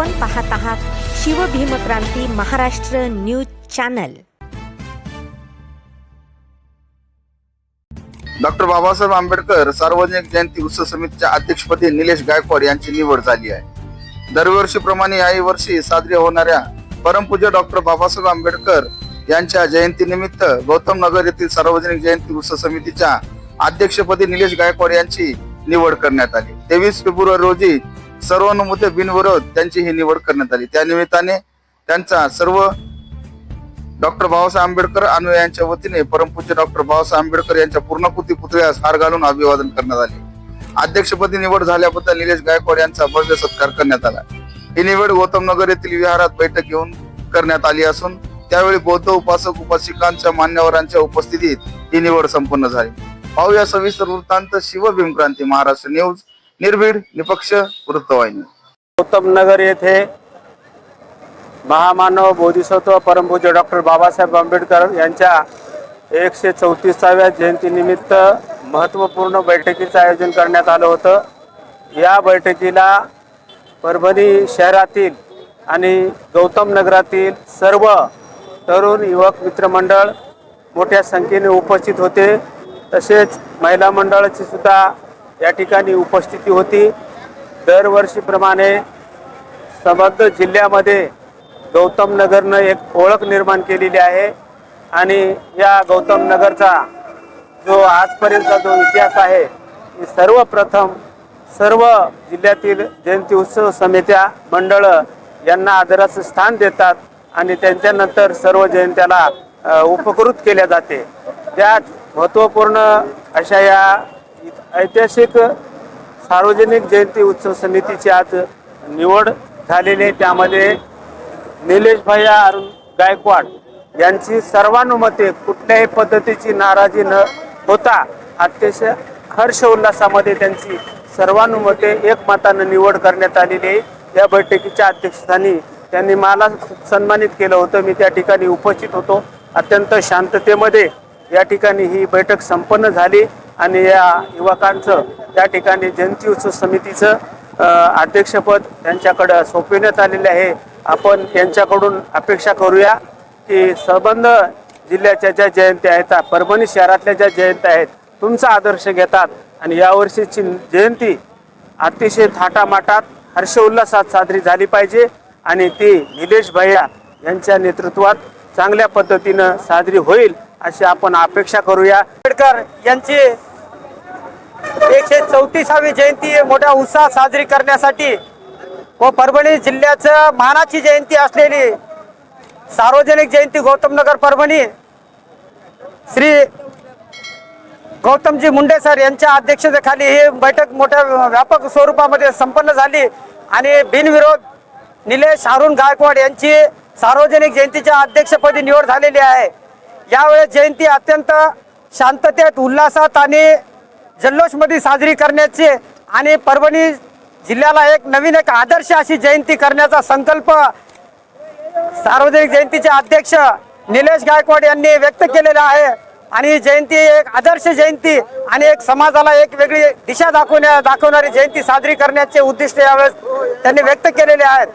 आपण पाहत आहात Shivbhimkranti Maharashtra news channel. Doctor Babasaheb Ambedkar सार्वजनिक जयंती उत्सव समितीच्या अध्यक्षपदी निलेश गायकवाड यांची निवड झाली आहे. दरवर्षीप्रमाणे याही वर्षी साजरी होणाऱ्या परमपूज्य डॉक्टर बाबासाहेब आंबेडकर यांच्या जयंतीनिमित्त गौतम नगर येथील सार्वजनिक जयंती उत्सव समितीच्या अध्यक्षपदी निलेश गायकवाड यांची निवड करण्यात आली. तेवीस फेब्रुवारी रोजी सर्वानुमते बिनविरोध त्यांची ही निवड करण्यात आली. त्या निमित्ताने त्यांचा सर्व डॉक्टर बाबासाहेब आंबेडकर अनुयायांच्या वतीने परमपूज्य डॉक्टर बाबासाहेब आंबेडकर यांच्या पूर्णकृती पुतळ्यास हार घालून अभिवादन करण्यात आले. अध्यक्षपदी निवड झाल्याबद्दल निलेश गायकवाड यांचा भव्य सत्कार करण्यात आला. ही निवड गौतम नगर येथील विहारात बैठक घेऊन करण्यात आली असून त्यावेळी बौद्ध उपासक उपासिकांच्या मान्यवरांच्या उपस्थितीत ही निवड संपन्न झाली. पाहूया सविस्तर वृत्तांत शिव भीमक्रांती महाराष्ट्र न्यूज निर्भीड निपक्ष वृत्तवाहिनी. गौतम नगर येथे महामानव बोधिसत्व परमपूज्य डॉक्टर बाबासाहेब आंबेडकर यांच्या एकशे चौतीसाव्या जयंतीनिमित्त महत्त्वपूर्ण बैठकीचं आयोजन करण्यात आलं होतं. या बैठकीला परभणी शहरातील आणि गौतम नगरातील सर्व तरुण युवक मित्रमंडळ मोठ्या संख्येने उपस्थित होते. तसेच महिला मंडळाची सुद्धा या ठिकाणी उपस्थिती होती. दरवर्षीप्रमाणे समग्र जिल्ह्यामध्ये गौतम नगरनं एक ओळख निर्माण केलेली आहे आणि या गौतम नगरचा जो आजपर्यंतचा जो इतिहास आहे सर्वप्रथम सर्व जिल्ह्यातील जयंती उत्सव समित्या मंडळं यांना आदराचं स्थान देतात आणि त्यांच्यानंतर सर्व जयंत्याला उपकृत केल्या जाते. त्यात महत्त्वपूर्ण अशा या ऐतिहासिक सार्वजनिक जयंती उत्सव समितीची आज निवड झालेली आहे. त्यामध्ये निलेश भैया अरुण गायकवाड यांची सर्वानुमते कुठल्याही पद्धतीची नाराजी न होता अतिशय हर्ष उल्हासामध्ये त्यांची सर्वानुमते एकमतानं निवड करण्यात आलेली आहे. या बैठकीच्या अध्यक्षस्थानी त्यांनी मला सन्मानित केलं होतं. मी त्या ठिकाणी उपस्थित होतो. अत्यंत शांततेमध्ये या ठिकाणी ही बैठक संपन्न झाली आणि या युवकांचं त्या ठिकाणी जयंती उत्सव समितीचं अध्यक्षपद त्यांच्याकडं सोपविण्यात आलेले आहे. आपण यांच्याकडून अपेक्षा करूया की संबंध जिल्ह्याच्या ज्या जयंत्या आहेत परभणी शहरातल्या ज्या जयंत्या आहेत तुमचा आदर्श घेतात. आणि यावर्षीची जयंती अतिशय थाटामाटात हर्षोल्लासात साजरी झाली पाहिजे. आणि ती निलेश भैया यांच्या नेतृत्वात चांगल्या पद्धतीनं साजरी होईल. अशी आपण अपेक्षा करूया. आंबेडकर यांची एकशे चौतीसावी जयंती मोठ्या उत्साहात साजरी करण्यासाठी व परभणी जिल्ह्याचं मानाची जयंती असलेली सार्वजनिक जयंती गौतम नगर परभणी. श्री गौतमजी मुंडे सर यांच्या अध्यक्षतेखाली ही बैठक मोठ्या व्यापक स्वरूपामध्ये संपन्न झाली आणि बिनविरोध निलेश अरुण गायकवाड यांची सार्वजनिक जयंतीच्या अध्यक्षपदी निवड झालेली आहे. यावेळेस जयंती अत्यंत शांततेत उल्हासात आणि जल्लोषमध्ये साजरी करण्याचे आणि परभणी जिल्ह्याला एक नवीन एक आदर्श अशी जयंती करण्याचा संकल्प सार्वजनिक जयंतीचे अध्यक्ष निलेश गायकवाड यांनी व्यक्त केलेला आहे. आणि जयंती एक आदर्श जयंती आणि एक समाजाला एक वेगळी दिशा दाखवण्या दाखवणारी जयंती साजरी करण्याचे उद्दिष्ट यावेळेस त्यांनी व्यक्त केलेले आहेत.